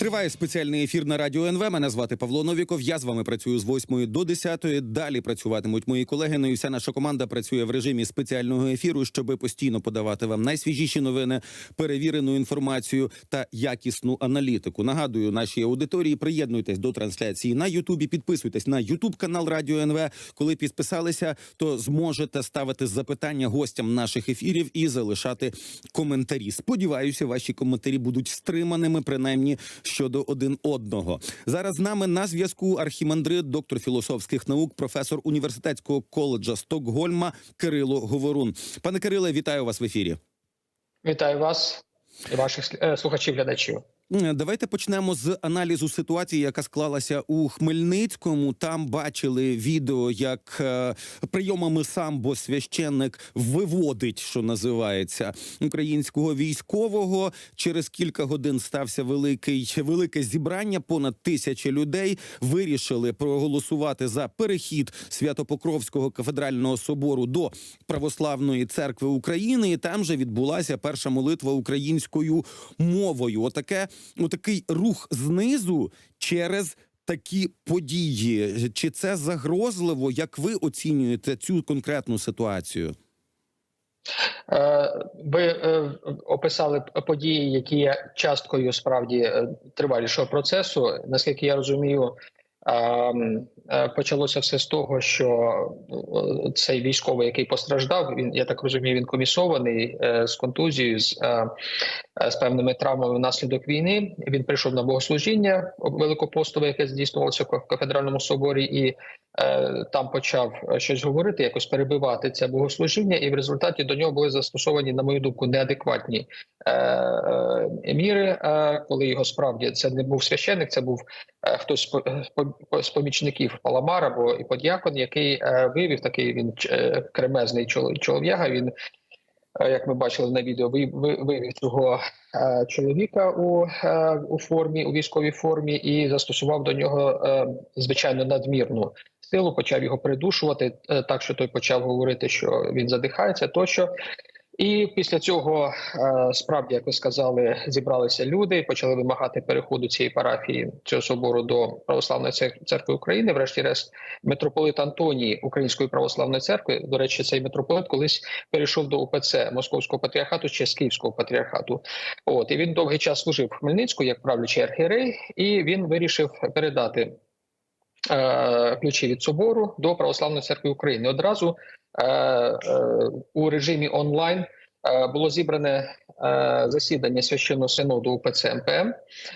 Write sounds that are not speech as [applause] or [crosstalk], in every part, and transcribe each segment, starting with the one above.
Триває спеціальний ефір на радіо НВ. Мене звати Павло Новіков. Я з вами працюю з 8 до 10. Далі працюватимуть мої колеги. Ну і вся наша команда працює в режимі спеціального ефіру, щоб постійно подавати вам найсвіжіші новини, перевірену інформацію та якісну аналітику. Нагадую, нашій аудиторії приєднуйтесь до трансляції на Ютубі. Підписуйтесь на Ютуб канал Радіо НВ. Коли підписалися, то зможете ставити запитання гостям наших ефірів і залишати коментарі. Сподіваюся, ваші коментарі будуть стриманими, принаймні щодо один одного. Зараз з нами на зв'язку архімандрит, доктор філософських наук, професор університетського коледжа Стокгольма Кирило Говорун. Пане Кириле, вітаю вас в ефірі. Вітаю вас і ваших е, слухачів-глядачів. Давайте почнемо з аналізу ситуації, яка склалася у Хмельницькому. Там бачили відео, як е, прийомами самбо священник виводить, що називається, українського військового. Через кілька годин стався великий велике зібрання. Понад тисяча людей вирішили проголосувати за перехід Святопокровського кафедрального собору до Православної церкви України. І там же відбулася перша молитва українською мовою. Отаке, отакий рух знизу через. Такі події, чи це загрозливо? Як ви оцінюєте цю конкретну ситуацію? Е, Ви е, описали події, які є часткою справді е, тривалішого процесу. Наскільки я розумію, почалося все з того, що е, цей військовий, який постраждав, він я так розумію, він комісований е, з контузією, з, е, е, з певними травмами внаслідок війни. Він прийшов на богослужіння великопостове, яке здійснювалося в кафедральному соборі, і е, там почав е, щось говорити, якось перебивати це богослужіння, і в результаті до нього були застосовані, на мою думку, неадекватні е, е, міри. Е, коли його справді це не був священник, це був хтось з по- по- помічників Паламар або і подіакон, який вивів такий він кремезний чол- чолов'яга. Він як ми бачили на відео, ви- ви- вивів цього чоловіка у, у формі, у військовій формі, і застосував до нього звичайно надмірну силу, почав його придушувати, так що той почав говорити, що він задихається, тощо. І після цього е, справді, як ви сказали, зібралися люди, почали вимагати переходу цієї парафії цього собору до православної церкви України. Врешті-решт, митрополит Антоній Української православної церкви. До речі, цей митрополит колись перейшов до УПЦ Московського патріархату чи з Київського патріархату. От і він довгий час служив в Хмельницьку як правлячий архієрей, і він вирішив передати ключі від собору до православної церкви України. Одразу е, е, у режимі онлайн е, було зібране е, засідання священного синоду УПЦ МПМ.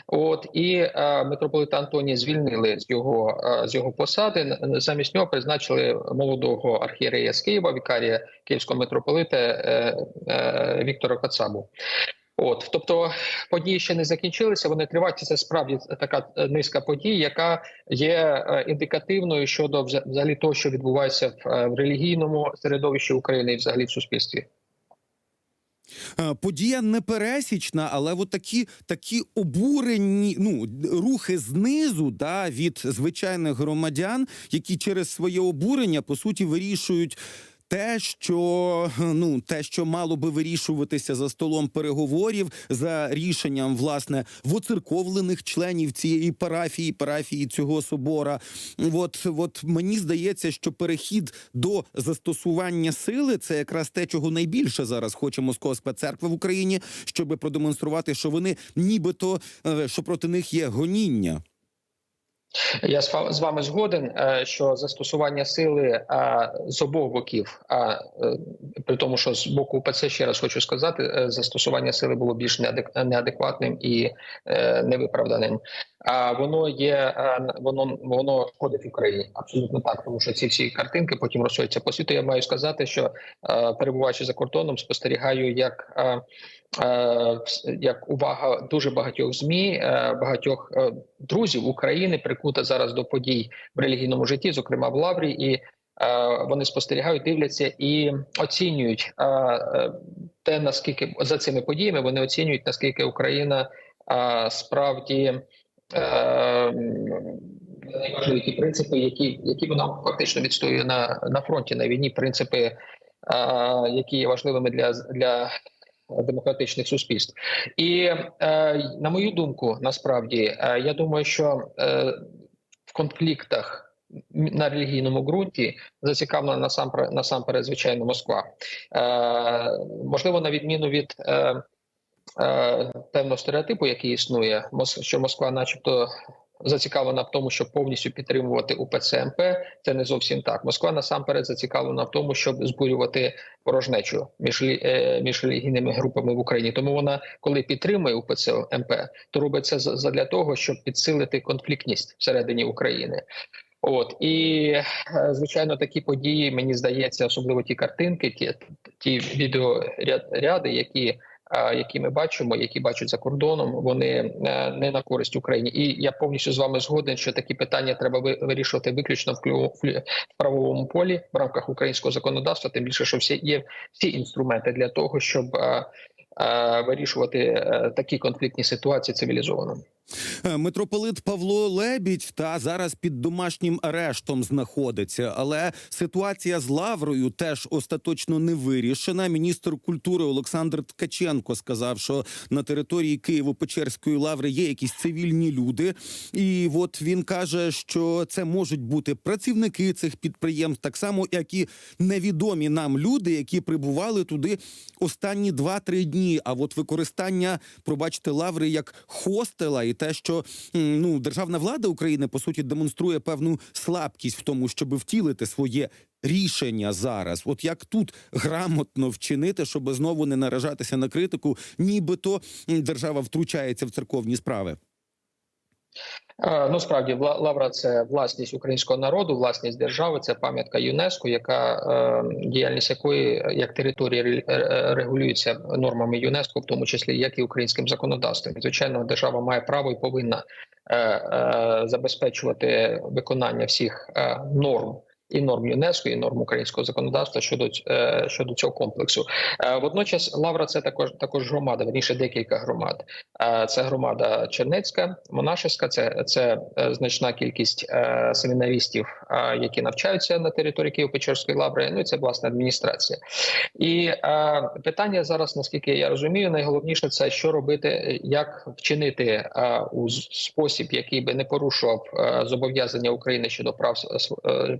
От і е, митрополита Антонія звільнили з його е, з його посади. Замість нього призначили молодого архієрея з Києва, вікарія київського митрополита е, е, Віктора Кацабу. От, тобто події ще не закінчилися. Вони тривають. Це справді така е, низка подій, яка є е, індикативною щодо вза- взагалі того, що відбувається в, е, в релігійному середовищі України і взагалі в суспільстві. Подія непересічна, але от такі, такі обурені ну, рухи знизу да, від звичайних громадян, які через своє обурення по суті вирішують. Те, що ну те, що мало би вирішуватися за столом переговорів за рішенням власне воцерковлених членів цієї парафії, парафії цього собора. От, от мені здається, що перехід до застосування сили це якраз те, чого найбільше зараз хоче Московська церква в Україні, щоб продемонструвати, що вони нібито е, що проти них є гоніння. Я з вами згоден, е, що застосування сили е, з обох боків, а е, при тому, що з боку УПЦ, ще раз хочу сказати, застосування сили було більш неадек- неадекватним і невиправданим. А воно є воно воно шкодить Україні абсолютно так, тому що ці всі картинки потім розсуються по світу. Я маю сказати, що перебуваючи за кордоном, спостерігаю, як як увага дуже багатьох змі, е, багатьох е, друзів України прикута зараз до подій в релігійному житті, зокрема в Лаврі, і е, вони спостерігають, дивляться і оцінюють е, е, те, наскільки за цими подіями вони оцінюють, наскільки Україна е, справді. е, Найважливі ті принципи, які, які вона фактично відстоює на, на фронті на війні, принципи, е, які є важливими для, для демократичних суспільств. І е, на мою думку, насправді, е, я думаю, що е, в конфліктах на релігійному ґрунті зацікавлена насамперед, насамперед звичайно, Москва. Можливо, на відміну від певного стереотипу, який існує, що Москва, начебто. Зацікавлена в тому, щоб повністю підтримувати УПЦ МП, це не зовсім так. Москва насамперед зацікавлена в тому, щоб збурювати порожнечу між е, між релігійними групами в Україні. Тому вона, коли підтримує УПЦ МП, то робить це за- задля того, щоб підсилити конфліктність всередині України. От і е, звичайно, такі події мені здається, особливо ті картинки, ті, ті відеоряди, які. Які ми бачимо, які бачать за кордоном, вони е, не на користь Україні, і я повністю з вами згоден, що такі питання треба вирішувати виключно в правовому полі в рамках українського законодавства. Тим більше, що всі є всі інструменти для того, щоб е, е, вирішувати такі конфліктні ситуації цивілізовано. Е, Митрополит Павло Лебідь та зараз під домашнім арештом знаходиться, але ситуація з Лаврою теж остаточно не вирішена. Міністр культури Олександр Ткаченко сказав, що на території Києво-Печерської лаври є якісь цивільні люди, і от він каже, що це можуть бути працівники цих підприємств, так само як і невідомі нам люди, які прибували туди останні 2-3 дні. А от використання, пробачте, лаври як хостела, і те, що ну державна влада України по суті демонструє певну слабкість в тому, щоб втілити своє рішення зараз. От як тут грамотно вчинити, щоб знову не наражатися на критику, нібито держава втручається в церковні справи. Е, Ну справді лавра це власність українського народу, власність держави, це пам'ятка ЮНЕСКО, яка е, діяльність якої як територія е, регулюється нормами ЮНЕСКО, в тому числі як і українським законодавством. Звичайно, держава має право і повинна забезпечувати виконання всіх норм. І норм ЮНЕСКО, і норм українського законодавства щодо е, щодо цього комплексу. Е, Водночас Лавра це також також громада, верніше декілька громад. Е, Це громада Чернецька, Монашеська, це, це значна кількість семінарістів, які навчаються на території Києво-Печерської лаври. Ну і це власне адміністрація. І питання зараз, наскільки я розумію, найголовніше це що робити, як вчинити у спосіб, який би не порушував зобов'язання України щодо прав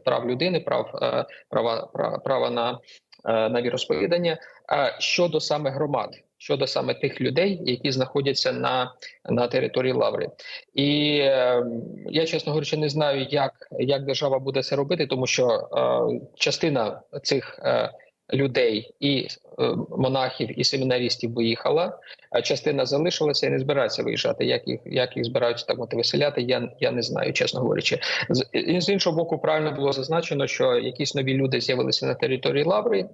прав людини, прав е, права права, на, е, на віросповідання. Щодо саме громад, щодо саме тих людей, які знаходяться на, на території Лаври, і е, я чесно говорячи, не знаю, як, як держава буде це робити, тому що частина цих людей і е, монахів і семінарістів виїхала, а частина залишилася і не збирається виїжджати. Як їх як їх збираються так от виселяти, я я не знаю, чесно говорячи. З, з іншого боку, правильно було зазначено, що якісь нові люди з'явилися на території Лаври.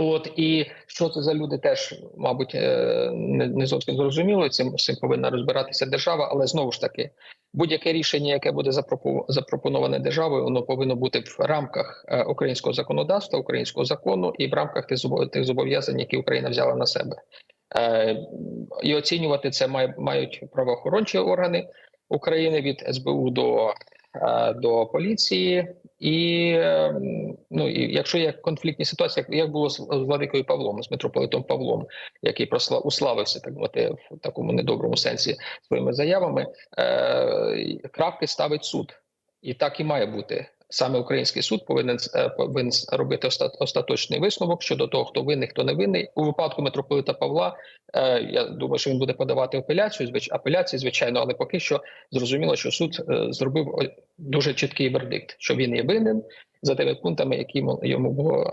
От і що це за люди, теж мабуть е, не, не зовсім зрозуміло. Цим цим повинна розбиратися держава, але знову ж таки, будь-яке рішення, яке буде запропо- запропоноване державою, воно повинно бути в рамках е, українського законодавства, українського закону і в рамках тих зобо- тих зобов'язань, які Україна взяла на себе. Е, І оцінювати це мають правоохорончі органи України від СБУ до, до поліції. І е, ну і якщо є конфліктні ситуації, як, як було з владикою Павлом, з митрополитом Павлом, який прослав уславився так мати в такому недоброму сенсі своїми заявами, е, крапки ставить суд, і так і має бути. Саме український суд повинен е, повинен робити оста- остаточний висновок щодо того, хто винний, хто не винний. У випадку митрополита Павла е, я думаю, що він буде подавати апеляцію, апеляції, звичайно, але поки що зрозуміло, що суд е, зробив дуже чіткий вердикт, що він є винен за тими пунктами, які йому було.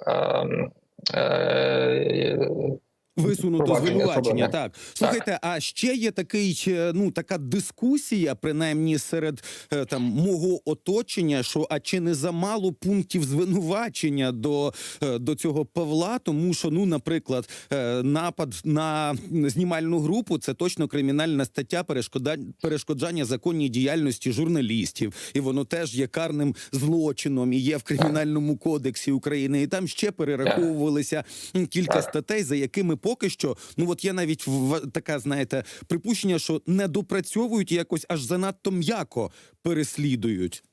Висунуто звинувачення. Так. Слухайте, а ще є такий ну така дискусія, принаймні серед е, там мого оточення, що а чи не замало пунктів звинувачення до, е, до цього Павла, тому що ну, наприклад, е, напад на знімальну групу це точно кримінальна стаття перешкода- перешкоджання законній діяльності журналістів, і воно теж є карним злочином і є в кримінальному кодексі України. І там ще перераховувалися кілька статей, за якими поки що, ну от є навіть така, знаєте, припущення, що не допрацьовують і якось аж занадто м'яко переслідують.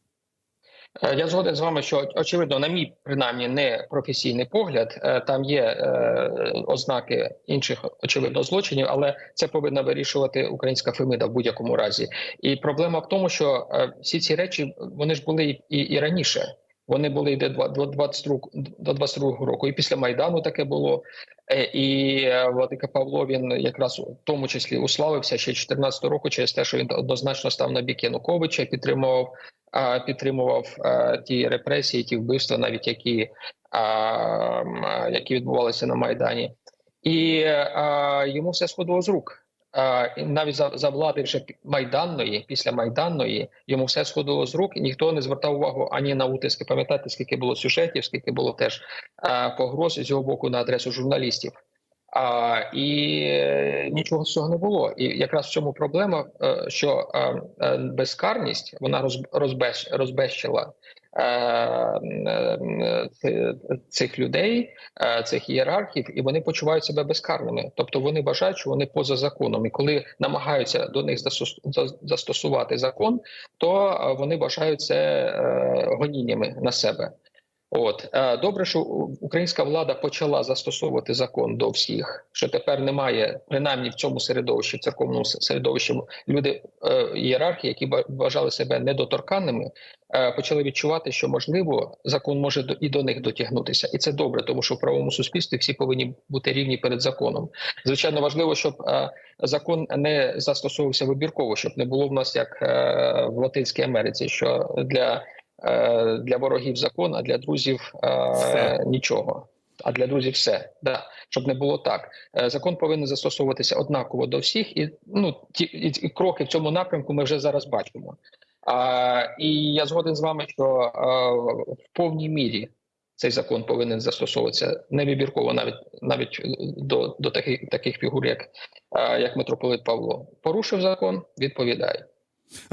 Е, Я згоден з вами, що очевидно, на мій принаймні не професійний погляд, е, там є е, ознаки інших очевидно злочинів, але це повинна вирішувати українська Фемида в будь-якому разі. І проблема в тому, що е, всі ці речі вони ж були і, і раніше. Вони були 22 до 22 року, і після майдану таке було. І владика Павло він якраз в тому числі уславився ще 14 року через те, що він однозначно став на бік Януковича, підтримував підтримував ті репресії, ті вбивства, навіть які, які відбувалися на майдані, і йому все сходило з рук. Навіть за, за влади вже майданної, після майданної, йому все сходило з рук, і ніхто не звертав увагу ані на утиски. Пам'ятаєте, скільки було сюжетів, скільки було теж погроз з його боку на адресу журналістів. А, і е, нічого з цього не було. І якраз в цьому проблема, е, що е, безкарність вона роз, розбез, розбезчила цих людей, е, цих ієрархів, і вони почувають себе безкарними. Тобто вони вважають, що вони поза законом. І коли намагаються до них застос- застосувати закон, то е, вони вважають це е, гоніннями на себе. От Е, добре, що українська влада почала застосовувати закон до всіх. Що тепер немає, принаймні в цьому середовищі, в церковному середовищі, люди е, ієрархи, які вважали себе недоторканними, е, почали відчувати, що можливо закон може і до них дотягнутися, і це добре, тому що в правовому суспільстві всі повинні бути рівні перед законом. Звичайно, важливо, щоб закон не застосовувався вибірково, щоб не було в нас як в Латинській Америці, що для для ворогів закон, а для друзів е, Все. нічого. А для друзів все да щоб не було так. Е, Закон повинен застосовуватися однаково до всіх, і ну ті і, і кроки в цьому напрямку ми вже зараз бачимо. А, і я згоден з вами, що а, в повній мірі цей закон повинен застосовуватися невибірково, навіть навіть до, до таких таких фігур, як, а, як митрополит Павло. Порушив закон, відповідає.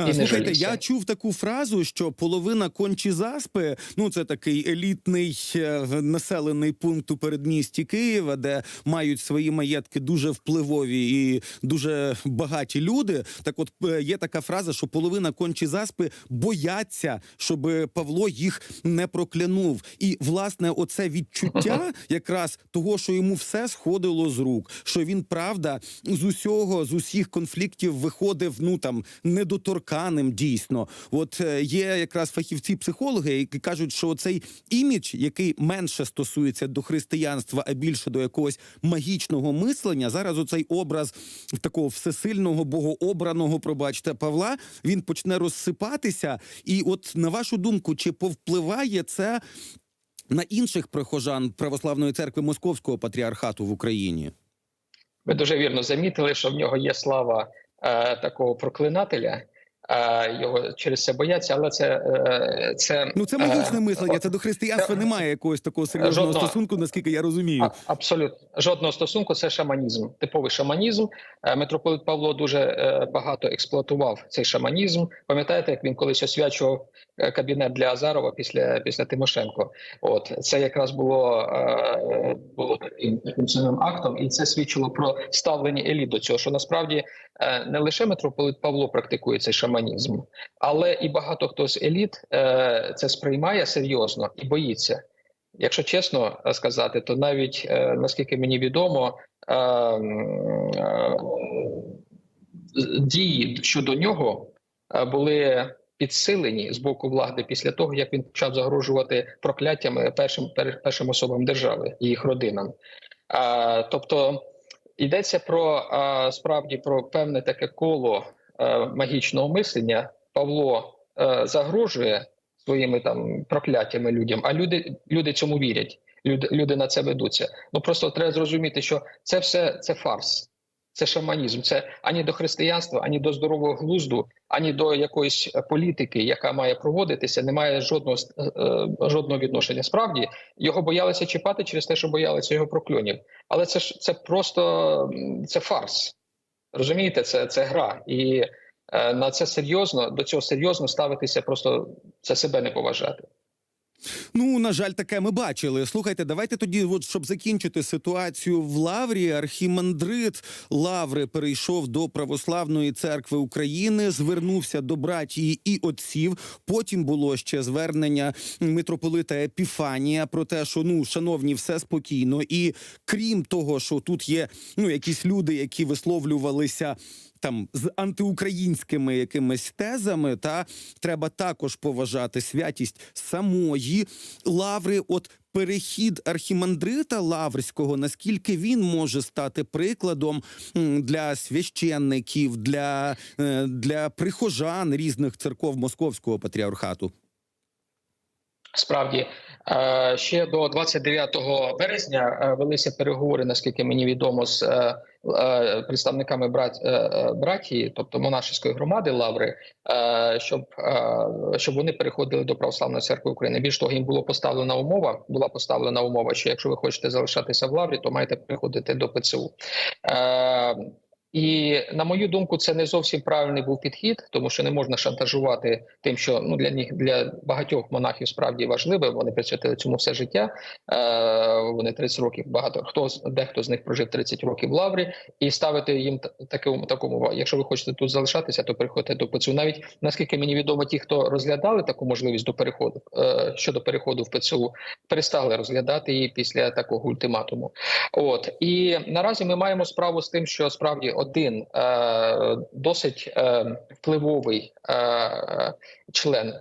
І Слухайте, я чув таку фразу, що половина кончі заспи, ну це такий елітний е, населений пункт у передмісті Києва, де мають свої маєтки дуже впливові і дуже багаті люди. Так, от е, є така фраза, що половина кончі заспи бояться, щоб Павло їх не проклянув. І власне, оце відчуття [laughs] якраз того, що йому все сходило з рук, що він правда з усього з усіх конфліктів виходив ну там недоторканим дійсно. От е, є якраз фахівці-психологи, які кажуть, що цей імідж, який менше стосується до християнства, а більше до якогось магічного мислення, зараз оцей образ такого всесильного богообраного, пробачте, Павла, він почне розсипатися. І от на вашу думку, чи повпливає це на інших прихожан православної церкви Московського патріархату в Україні? Ви дуже вірно замітили, що в нього є слава е, такого проклинателя. Е, його через це бояться, але це е, це Ну це е, магічне мислення. Це до християнства це- немає якогось такого серйозного Жодного. стосунку, наскільки я розумію. А, абсолютно жодного стосунку. Це шаманізм, типовий шаманізм. Е, Митрополит Павло дуже е, багато експлуатував цей шаманізм. Пам'ятаєте, як він колись освячував е, кабінет для Азарова після після Тимошенко? От це якраз було е, було таким актом, і це свідчило про ставлення еліт до цього. Що насправді е, не лише митрополит Павло практикує цей шаманізм, але і багато хто з еліт е, це сприймає серйозно і боїться. Якщо чесно сказати, то навіть е, наскільки мені відомо, е, е, дії щодо нього е, були підсилені з боку влади після того, як він почав загрожувати прокляттями першим першим особам держави і їх родинам. Е, Тобто йдеться про е, справді про певне таке коло е, магічного мислення. Павло е, загрожує своїми там прокляттями людям, а люди, люди цьому вірять. Люди, люди на це ведуться. Ну просто треба зрозуміти, що це все це фарс, це шаманізм. Це ані до християнства, ані до здорового глузду, ані до якоїсь е, політики, яка має проводитися, немає жодного с- е, е, жодного відношення. Справді його боялися чіпати через те, що боялися його прокльонів. Але це ж це просто це фарс. Розумієте, це, це гра. І е, на це серйозно, до цього серйозно ставитися, просто це себе не поважати. Ну, на жаль, таке ми бачили. Слухайте, давайте тоді, от, щоб закінчити ситуацію в Лаврі, архімандрит Лаври перейшов до Православної церкви України, звернувся до братії і отців. Потім було ще звернення митрополита Епіфанія про те, що ну, шановні, все спокійно. І крім того, що тут є ну якісь люди, які висловлювалися там з антиукраїнськими якимись тезами, та треба також поважати святість самої лаври. От перехід архімандрита Лаврського, наскільки він може стати прикладом для священників, для, е, для прихожан різних церков Московського патріархату? Справді е, ще до 29 березня е, велися переговори, наскільки мені відомо, з представниками брат, е, е, братії, тобто монашеської громади Лаври, е, щоб, е, щоб вони переходили до православної церкви України. Більш того, їм було поставлена умова. Була поставлена умова, що якщо ви хочете залишатися в Лаврі, то маєте приходити до ПЦУ. І на мою думку, це не зовсім правильний був підхід, тому що не можна шантажувати тим, що ну для них для багатьох монахів справді важливе. Вони присвятили цьому все життя. Е, Вони 30 років багато хто дехто з них прожив 30 років в лаврі, і ставити їм та- такому такому. Якщо ви хочете тут залишатися, то переходьте до ПЦУ. Навіть наскільки мені відомо, ті, хто розглядали таку можливість до переходу е, щодо переходу в ПЦУ, перестали розглядати її після такого ультиматуму. От і наразі ми маємо справу з тим, що справді один е, досить е, впливовий е, член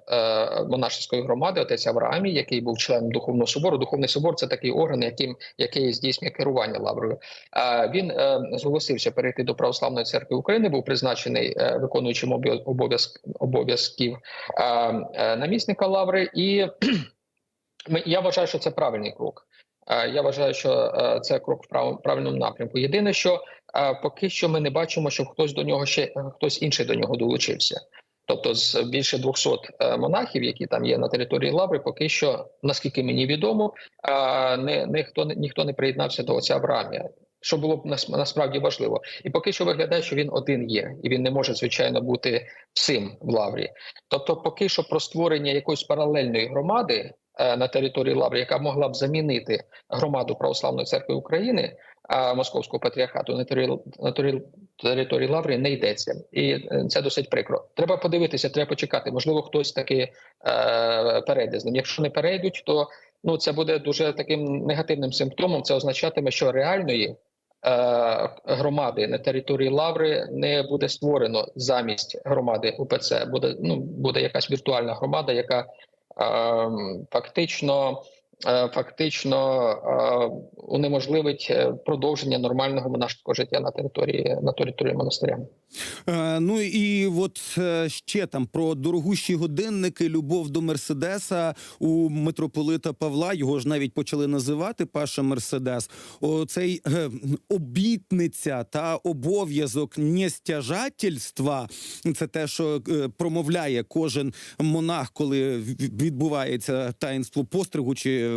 монашеської громади, отець Авраамій, який був членом духовного собору. Духовний собор це такий орган, яким який здійснює керування лаврою. Він зголосився перейти до православної церкви України. Був призначений виконуючим обов'яз- обов'язк обов'язків намісника лаври, і [clears throat] я вважаю, що це правильний крок. Я вважаю, що це крок в прав- правильному напрямку. Єдине, що поки що ми не бачимо, щоб хтось до нього ще е, хтось інший до нього долучився. Тобто, з більше 200 е, монахів, які там є на території Лаври, поки що, наскільки мені відомо, е, не ніхто ніхто не приєднався до отця Авраамія. Що було б нас- насправді важливо, і поки що виглядає, що він один є, і він не може звичайно бути всім в лаврі. Тобто, поки що про створення якоїсь паралельної громади е, на території Лаври, яка могла б замінити громаду Православної церкви України, а Московського патріархату на території, території- Лаври не йдеться, і е, це досить прикро. Треба подивитися, треба почекати. Можливо, хтось таки е, перейде з ним. Якщо не перейдуть, то ну це буде дуже таким негативним симптомом. Це означатиме, що реальної. е, Громади на території Лаври не буде створено замість громади УПЦ. Буде ну буде якась віртуальна громада, яка ем, фактично е, фактично е, унеможливить е, продовження нормального монашського життя на території на території монастиря. Е, ну і от е, ще там про дорогущі годинники, любов до Мерседеса у митрополита Павла. Його ж навіть почали називати Паша Мерседес. Оцей е, обітниця та обов'язок нестяжательства – це те, що е, промовляє кожен монах, коли відбувається таїнство постригу, чи,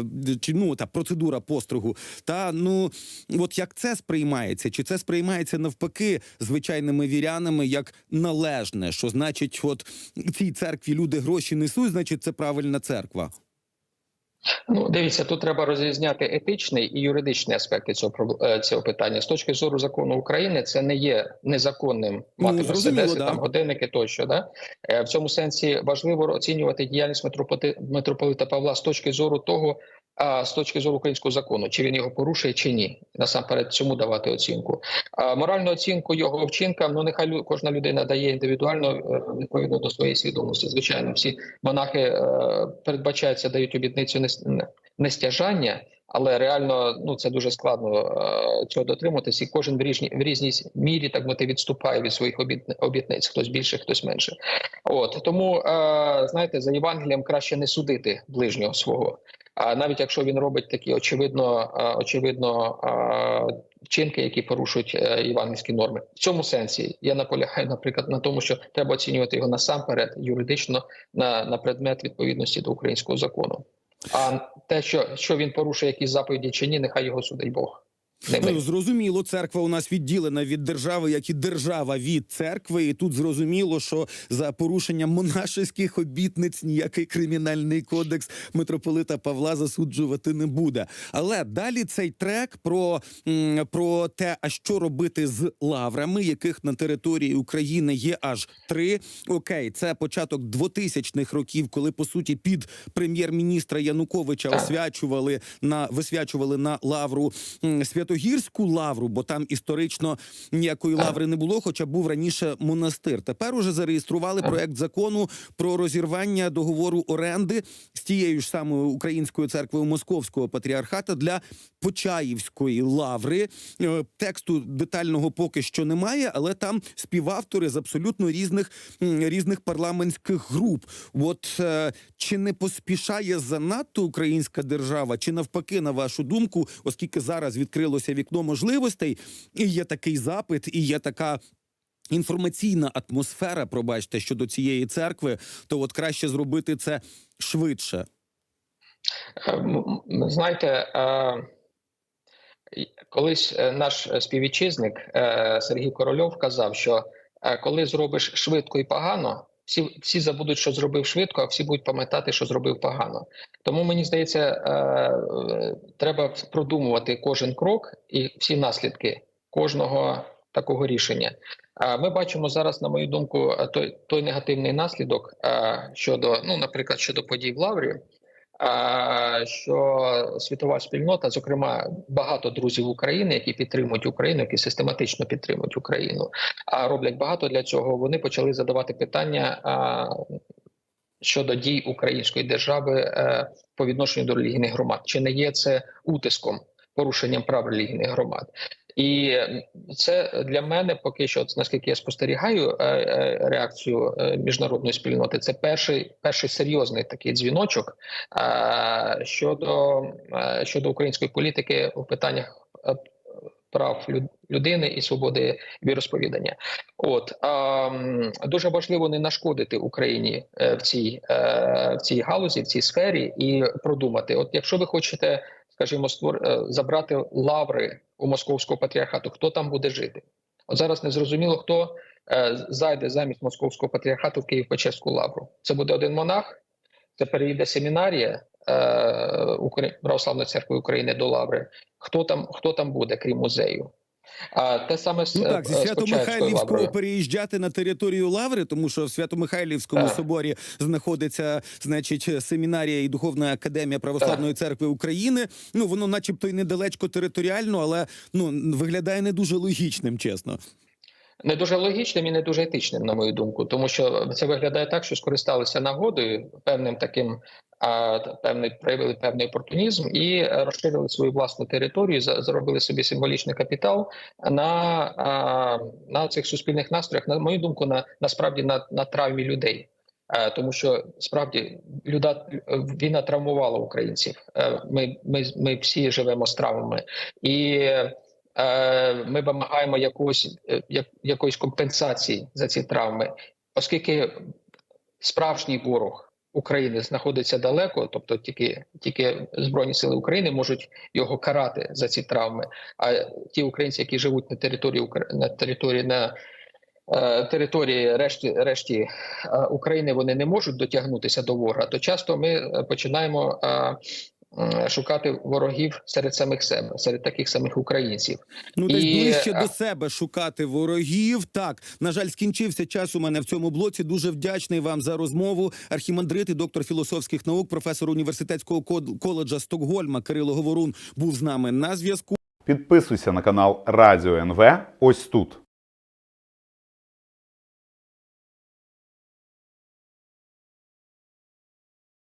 чи ну та процедура постригу. Та ну от як це сприймається? Чи це сприймається навпаки звичайними вірянами як належне? Що значить, от в цій церкві люди гроші несуть, значить це правильна церква. Ну, дивіться, тут треба розрізняти етичний і юридичний аспекти цього е, цього питання. З точки зору закону України, це не є незаконним мати Ну, там да. годинники тощо. Да? Е, В цьому сенсі важливо оцінювати діяльність митрополита Павла з точки зору того, а з точки зору українського закону, чи він його порушує, чи ні. Насамперед цьому давати оцінку. А моральну оцінку його вчинкам, ну нехай кожна людина дає індивідуально е, відповідно до своєї свідомості. Звичайно, всі монахи е, передбачаються, дають обітницю нестяжання. Але реально ну це дуже складно е, цього дотриматися, і кожен в різній в різній мірі так мати відступає від своїх обітниць, хтось більше, хтось менше. От тому знаєте, за Євангелієм краще не судити ближнього свого. А навіть якщо він робить такі очевидно, е, очевидно е, вчинки, які порушують іванівські норми, в цьому сенсі я наполягаю, наприклад, на тому, що треба оцінювати його насамперед юридично на, на предмет відповідності до українського закону. А те, що, що він порушує якісь заповіді чи ні, нехай його судить Бог. Ну, зрозуміло, церква у нас відділена від держави, як і держава від церкви. І тут зрозуміло, що за порушення монашеських обітниць ніякий кримінальний кодекс митрополита Павла засуджувати не буде. Але далі цей трек про, про те, а що робити з лаврами, яких на території України є аж три. Окей, це початок 2000-х років, коли по суті під прем'єр-міністра Януковича освячували на висвячували на лавру м, Святогірську лавру, бо там історично ніякої лаври не було, хоча був раніше монастир. Тепер уже зареєстрували проект закону про розірвання договору оренди з тією ж самою українською церквою Московського патріархата для Почаївської лаври. Е, Тексту детального поки що немає, але там співавтори з абсолютно різних різних парламентських груп. От е, чи не поспішає занадто українська держава, чи навпаки, на вашу думку, оскільки зараз відкрилося вікно можливостей, і є такий запит, і є така. Інформаційна атмосфера, пробачте, щодо цієї церкви, то от краще зробити це швидше. Е, Знаєте, е, колись е, наш співвітчизник Сергій Корольов казав, що коли зробиш швидко і погано, всі, всі забудуть, що зробив швидко, а всі будуть пам'ятати, що зробив погано. Тому мені здається, е, е, треба продумувати кожен крок і всі наслідки кожного такого рішення. Ми бачимо зараз, на мою думку, е, той, той негативний наслідок е, щодо, ну, наприклад, щодо подій в Лаврі. Що світова спільнота, зокрема багато друзів України, які підтримують Україну, які систематично підтримують Україну, а роблять багато для цього. Вони почали задавати питання щодо дій української держави е, по відношенню до релігійних громад. Чи не є це утиском, порушенням прав релігійних громад? І це для мене поки що, наскільки я спостерігаю е, е, реакцію е, міжнародної спільноти, це перший перший серйозний такий дзвіночок щодо щодо української політики у питаннях прав люд- людини і свободи віросповідання. От дуже важливо не нашкодити Україні в цій в цій галузі, в цій сфері, і продумати. От якщо ви хочете, скажімо, створ е, забрати лаври у московського патріархату, хто там буде жити? От зараз не зрозуміло, хто е, зайде замість московського патріархату в Київ-Печерську лавру. Це буде один монах, це переїде семінарія е, Православної церкви України до лаври. Хто там, хто там буде, крім музею? А те саме Ну е, так, зі з Свято-Михайлівського переїжджати на територію Лаври, тому що в Свято-Михайлівському соборі знаходиться, значить, семінарія і духовна академія православної церкви України. Ну воно, начебто, й недалечко територіально, але ну виглядає не дуже логічним, чесно. не дуже логічним і не дуже етичним, на мою думку, тому що це виглядає так, що скористалися нагодою певним таким. Певний проявили певний опортунізм і е, розширили свою власну територію, за- заробили собі символічний капітал на, на цих суспільних настроях. На мою думку, на насправді на, на травмі людей. Е, Тому що справді люда війна травмувала українців. Е, Ми, ми, ми всі живемо з травмами, і е, ми вимагаємо якогось як- якоїсь компенсації за ці травми, оскільки справжній ворог України знаходиться далеко, тобто тільки тільки збройні сили України можуть його карати за ці травми. А ті українці, які живуть на території на території на е, території решті решті е, України, вони не можуть дотягнутися до ворога. То часто ми е, починаємо. Е, Шукати ворогів серед самих себе, серед таких самих українців. Ну, десь І, ближче а- до себе шукати ворогів. Так, на жаль, скінчився час у мене в цьому блоці. Дуже вдячний вам за розмову. Архімандрит і доктор філософських наук, професор університетського код- коледжа Стокгольма Кирило Говорун був з нами на зв'язку. Підписуйся на канал Радіо НВ ось тут.